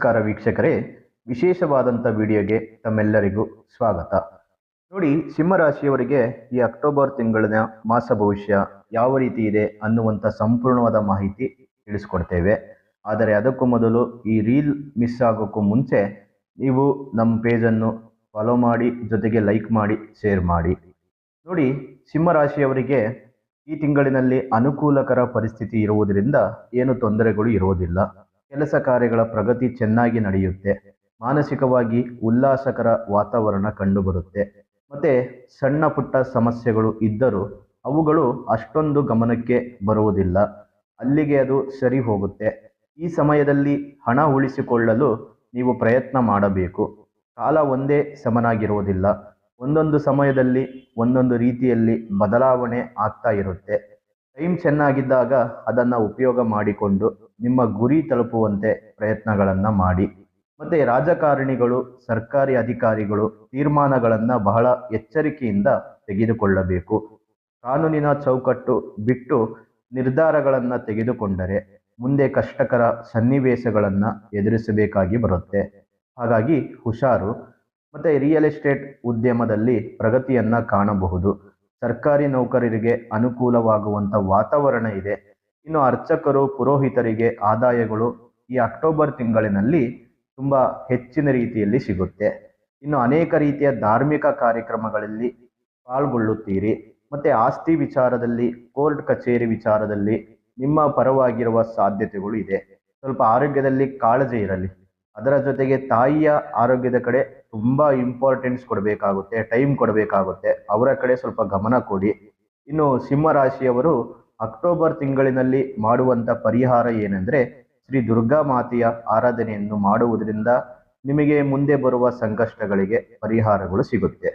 ನಮಸ್ಕಾರ ವೀಕ್ಷಕರೇ. ವಿಶೇಷವಾದಂಥ ವಿಡಿಯೋಗೆ ತಮ್ಮೆಲ್ಲರಿಗೂ ಸ್ವಾಗತ. ನೋಡಿ, ಸಿಂಹರಾಶಿಯವರಿಗೆ ಈ ಅಕ್ಟೋಬರ್ ತಿಂಗಳಿನ ಮಾಸ ಭವಿಷ್ಯ ಯಾವ ರೀತಿ ಇದೆ ಅನ್ನುವಂಥ ಸಂಪೂರ್ಣವಾದ ಮಾಹಿತಿ ತಿಳಿಸ್ಕೊಡ್ತೇವೆ. ಆದರೆ ಅದಕ್ಕೂ ಮೊದಲು ಈ ರೀಲ್ ಮಿಸ್ ಆಗೋಕ್ಕೂ ಮುಂಚೆ ನೀವು ನಮ್ಮ ಪೇಜನ್ನು ಫಾಲೋ ಮಾಡಿ, ಜೊತೆಗೆ ಲೈಕ್ ಮಾಡಿ, ಶೇರ್ ಮಾಡಿ. ನೋಡಿ, ಸಿಂಹರಾಶಿಯವರಿಗೆ ಈ ತಿಂಗಳಿನಲ್ಲಿ ಅನುಕೂಲಕರ ಪರಿಸ್ಥಿತಿ ಇರುವುದರಿಂದ ಏನು ತೊಂದರೆಗಳು ಇರುವುದಿಲ್ಲ. ಕೆಲಸ ಕಾರ್ಯಗಳ ಪ್ರಗತಿ ಚೆನ್ನಾಗಿ ನಡೆಯುತ್ತೆ. ಮಾನಸಿಕವಾಗಿ ಉಲ್ಲಾಸಕರ ವಾತಾವರಣ ಕಂಡುಬರುತ್ತೆ. ಮತ್ತೆ ಸಣ್ಣ ಪುಟ್ಟ ಸಮಸ್ಯೆಗಳು ಇದ್ದರೂ ಅವುಗಳು ಅಷ್ಟೊಂದು ಗಮನಕ್ಕೆ ಬರುವುದಿಲ್ಲ. ಅಲ್ಲಿಗೆ ಅದು ಸರಿ ಹೋಗುತ್ತೆ. ಈ ಸಮಯದಲ್ಲಿ ಹಣ ಉಳಿಸಿಕೊಳ್ಳಲು ನೀವು ಪ್ರಯತ್ನ ಮಾಡಬೇಕು. ಕಾಲ ಒಂದೇ ಸಮನಾಗಿರುವುದಿಲ್ಲ. ಒಂದೊಂದು ಸಮಯದಲ್ಲಿ ಒಂದೊಂದು ರೀತಿಯಲ್ಲಿ ಬದಲಾವಣೆ ಆಗ್ತಾ ಇರುತ್ತೆ. ಟೈಮ್ ಚೆನ್ನಾಗಿದ್ದಾಗ ಅದನ್ನು ಉಪಯೋಗ ಮಾಡಿಕೊಂಡು ನಿಮ್ಮ ಗುರಿ ತಲುಪುವಂತೆ ಪ್ರಯತ್ನಗಳನ್ನು ಮಾಡಿ. ಮತ್ತು ರಾಜಕಾರಣಿಗಳು, ಸರ್ಕಾರಿ ಅಧಿಕಾರಿಗಳು ತೀರ್ಮಾನಗಳನ್ನು ಬಹಳ ಎಚ್ಚರಿಕೆಯಿಂದ ತೆಗೆದುಕೊಳ್ಳಬೇಕು. ಕಾನೂನಿನ ಚೌಕಟ್ಟು ಬಿಟ್ಟು ನಿರ್ಧಾರಗಳನ್ನು ತೆಗೆದುಕೊಂಡರೆ ಮುಂದೆ ಕಷ್ಟಕರ ಸನ್ನಿವೇಶಗಳನ್ನು ಎದುರಿಸಬೇಕಾಗಿ ಬರುತ್ತೆ. ಹಾಗಾಗಿ ಹುಷಾರು, ಮತ್ತು ರಿಯಲ್ ಎಸ್ಟೇಟ್ ಉದ್ಯಮದಲ್ಲಿ ಪ್ರಗತಿಯನ್ನು ಕಾಣಬಹುದು. ಸರ್ಕಾರಿ ನೌಕರರಿಗೆ ಅನುಕೂಲವಾಗುವಂಥ ವಾತಾವರಣ ಇದೆ. ಇನ್ನು ಅರ್ಚಕರು, ಪುರೋಹಿತರಿಗೆ ಆದಾಯಗಳು ಈ ಅಕ್ಟೋಬರ್ ತಿಂಗಳಿನಲ್ಲಿ ತುಂಬ ಹೆಚ್ಚಿನ ರೀತಿಯಲ್ಲಿ ಸಿಗುತ್ತೆ. ಇನ್ನು ಅನೇಕ ರೀತಿಯ ಧಾರ್ಮಿಕ ಕಾರ್ಯಕ್ರಮಗಳಲ್ಲಿ ಪಾಲ್ಗೊಳ್ಳುತ್ತೀರಿ. ಮತ್ತು ಆಸ್ತಿ ವಿಚಾರದಲ್ಲಿ, ಕೋರ್ಟ್ ಕಚೇರಿ ವಿಚಾರದಲ್ಲಿ ನಿಮ್ಮ ಪರವಾಗಿರುವ ಸಾಧ್ಯತೆಗಳು ಇದೆ. ಸ್ವಲ್ಪ ಆರೋಗ್ಯದಲ್ಲಿ ಕಾಳಜಿ ಇರಲಿ. ಅದರ ಜೊತೆಗೆ ತಾಯಿಯ ಆರೋಗ್ಯದ ಕಡೆ ತುಂಬ ಇಂಪಾರ್ಟೆನ್ಸ್ ಕೊಡಬೇಕಾಗುತ್ತೆ ಟೈಮ್ ಕೊಡಬೇಕಾಗುತ್ತೆ. ಅವರ ಕಡೆ ಸ್ವಲ್ಪ ಗಮನ ಕೊಡಿ. ಇನ್ನು ಸಿಂಹರಾಶಿಯವರು ಅಕ್ಟೋಬರ್ ತಿಂಗಳಿನಲ್ಲಿ ಮಾಡುವಂಥ ಪರಿಹಾರ ಏನೆಂದರೆ ಶ್ರೀ ದುರ್ಗಾ ಮಾತೆಯ ಆರಾಧನೆಯನ್ನು ಮಾಡುವುದರಿಂದ ನಿಮಗೆ ಮುಂದೆ ಬರುವ ಸಂಕಷ್ಟಗಳಿಗೆ ಪರಿಹಾರಗಳು ಸಿಗುತ್ತೆ.